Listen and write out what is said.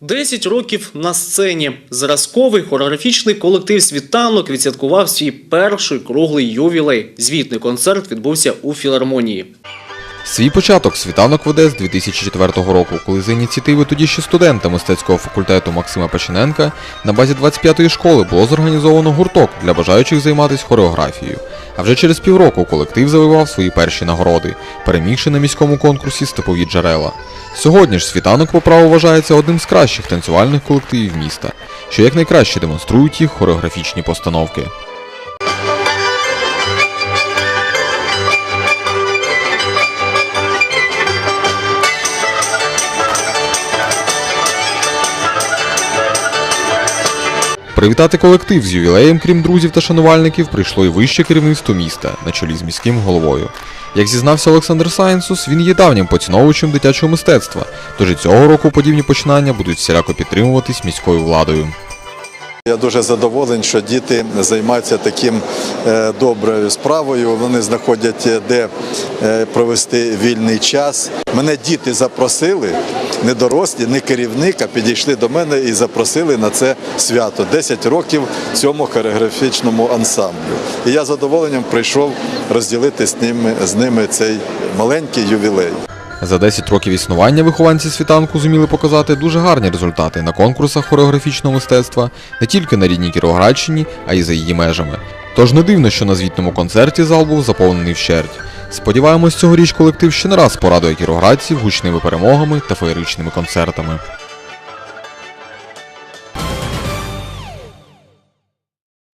10 років на сцені. Зразковий хореографічний колектив світанок відсвяткував свій перший круглий ювілей. Звітний концерт відбувся у філармонії. Свій початок світанок веде з 2004 року, коли за ініціативи тоді ще студента мистецького факультету Максима Печененка на базі 25-ї школи було зорганізовано гурток для бажаючих займатися хореографією. А вже через півроку колектив завоював свої перші нагороди, перемігши на міському конкурсі степові джерела. Сьогодні ж світанок по праву вважається одним з кращих танцювальних колективів міста, що якнайкраще демонструють їх хореографічні постановки. Привітати колектив з ювілеєм, крім друзів та шанувальників, прийшло і вище керівництво міста на чолі з міським головою. Як зізнався Олександр Сайнсус, він є давнім поціновувачем дитячого мистецтва, тож і цього року подібні починання будуть всіляко підтримуватись міською владою. Я дуже задоволений, що діти займаються таким е, доброю справою. Вони знаходять е, де е, провести вільний час. Мене діти запросили, не дорослі, не керівник, а підійшли до мене і запросили на це свято. 10 років цьому хореографічному ансамблю. І я задоволенням прийшов розділити з ними, з ними цей маленький ювілей. За 10 років існування вихованці світанку зуміли показати дуже гарні результати на конкурсах хореографічного мистецтва не тільки на рідній Кіровоградщині, а й за її межами. Тож не дивно, що на звітному концерті зал був заповнений вщерть. Сподіваємось, цьогоріч колектив ще не раз порадує кіровоградців гучними перемогами та феєричними концертами.